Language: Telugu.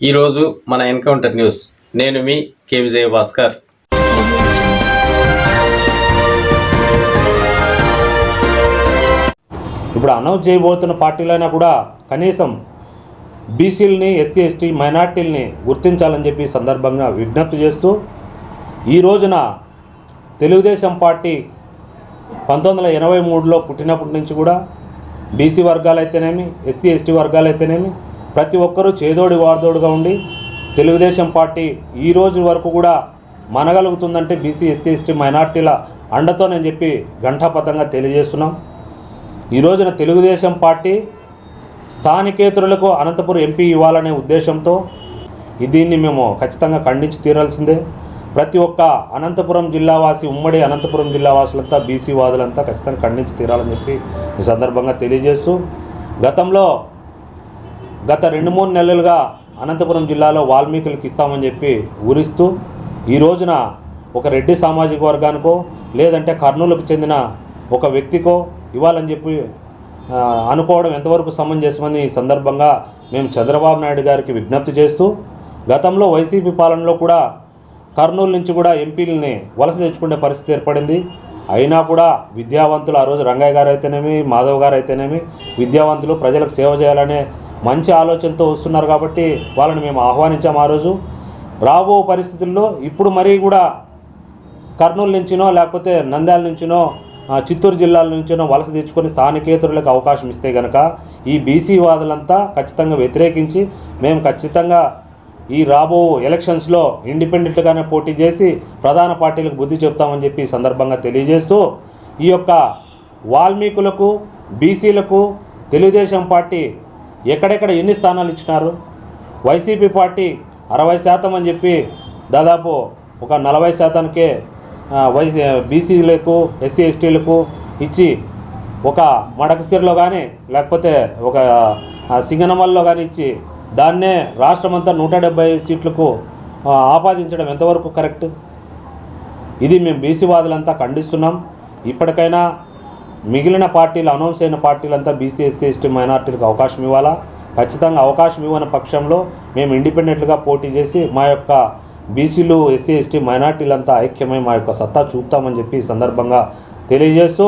ఈరోజు మన ఎన్కౌంటర్ న్యూస్. నేను మీ కె విజయ భాస్కర్ ఇప్పుడు అనౌన్స్ చేయబోతున్న పార్టీలైనా కూడా కనీసం బీసీలని ఎస్సీ ఎస్టీ మైనార్టీలని గుర్తించాలని చెప్పి సందర్భంగా విజ్ఞప్తి చేస్తూ ఈ రోజున తెలుగుదేశం పార్టీ పంతొమ్మిది వందల ఎనభై మూడులో పుట్టినప్పటి నుంచి కూడా బీసీ వర్గాలైతేనేమి ఎస్సీ ఎస్టీ వర్గాలైతేనేమి ప్రతి ఒక్కరూ చేదోడి వాదోడుగా ఉండి తెలుగుదేశం పార్టీ ఈ రోజు వరకు కూడా మనగలుగుతుందంటే బీసీ ఎస్సీ ఎస్టీ మైనార్టీల అండతోనని చెప్పి ఘంటాపథంగా తెలియజేస్తున్నాం. ఈ రోజున తెలుగుదేశం పార్టీ స్థానికేతరులకు అనంతపురం ఎంపీ ఇవ్వాలనే ఉద్దేశంతో దీన్ని మేము ఖచ్చితంగా ఖండించి తీరాల్సిందే. ప్రతి ఒక్క అనంతపురం జిల్లావాసి ఉమ్మడి అనంతపురం జిల్లావాసులంతా బీసీ వాదులంతా ఖచ్చితంగా ఖండించి తీరాలని చెప్పి ఈ సందర్భంగా తెలియజేస్తూ గతంలో గత రెండు మూడు నెలలుగా అనంతపురం జిల్లాలో వాల్మీకులకు ఇస్తామని చెప్పి ఊరిస్తూ ఈ రోజున ఒక రెడ్డి సామాజిక వర్గానికో లేదంటే కర్నూలుకు చెందిన ఒక వ్యక్తికో ఇవ్వాలని చెప్పి అనుకోవడం ఎంతవరకు సమంజసమని ఈ సందర్భంగా మేము చంద్రబాబు నాయుడు గారికి విజ్ఞప్తి చేస్తూ గతంలో వైసీపీ పాలనలో కూడా కర్నూలు నుంచి కూడా ఎంపీలని వలస తెచ్చుకునే పరిస్థితి ఏర్పడింది. అయినా కూడా విద్యావంతులు ఆ రోజు రంగయ్య గారు అయితేనేమి మాధవ్ గారు అయితేనేమి విద్యావంతులు ప్రజలకు సేవ చేయాలనే మంచి ఆలోచనతో వస్తున్నారు కాబట్టి వాళ్ళని మేము ఆహ్వానించాం ఆ రోజు. రాబో పరిస్థితుల్లో ఇప్పుడు మరీ కూడా కర్నూలు నుంచినో లేకపోతే నంద్యాల నుంచినో చిత్తూరు జిల్లాల నుంచినో వలస తెచ్చుకొని స్థానికేతరులకు అవకాశం ఇస్తే గనక ఈ బీసీ వాదులంతా ఖచ్చితంగా వ్యతిరేకించి మేము ఖచ్చితంగా ఈ రాబో ఎలక్షన్స్లో ఇండిపెండెంట్గానే పోటీ చేసి ప్రధాన పార్టీలకు బుద్ధి చెప్తామని చెప్పి సందర్భంగా తెలియజేస్తూ ఈ యొక్క వాల్మీకులకు బీసీలకు తెలుగుదేశం పార్టీ ఎక్కడెక్కడ ఎన్ని స్థానాలు ఇచ్చినారు? వైసీపీ పార్టీ అరవై శాతం అని చెప్పి దాదాపు ఒక నలభై శాతానికే వైసీ బీసీలకు ఎస్సీ ఎస్టీలకు ఇచ్చి ఒక మడకసిరిలో కానీ లేకపోతే ఒక సింగనమల్లో కానీ ఇచ్చి దాన్నే రాష్ట్రమంతా నూట డెబ్బై సీట్లకు ఆపాదించడం ఎంతవరకు కరెక్ట్? ఇది మేము బీసీ వాదులంతా ఖండిస్తున్నాం. ఇప్పటికైనా మిగిలిన పార్టీలు అనౌన్స్ అయిన పార్టీలంతా బీసీ ఎస్సీ ఎస్టీ మైనార్టీలకు అవకాశం ఇవ్వాలా? ఖచ్చితంగా అవకాశం ఇవ్వని పక్షంలో మేము ఇండిపెండెంట్గా పోటీ చేసి మా యొక్క బీసీలు ఎస్సీ ఎస్టీ మైనార్టీలంతా ఐక్యమై మా యొక్క సత్తా చూపుతామని చెప్పి ఈ సందర్భంగా తెలియజేస్తూ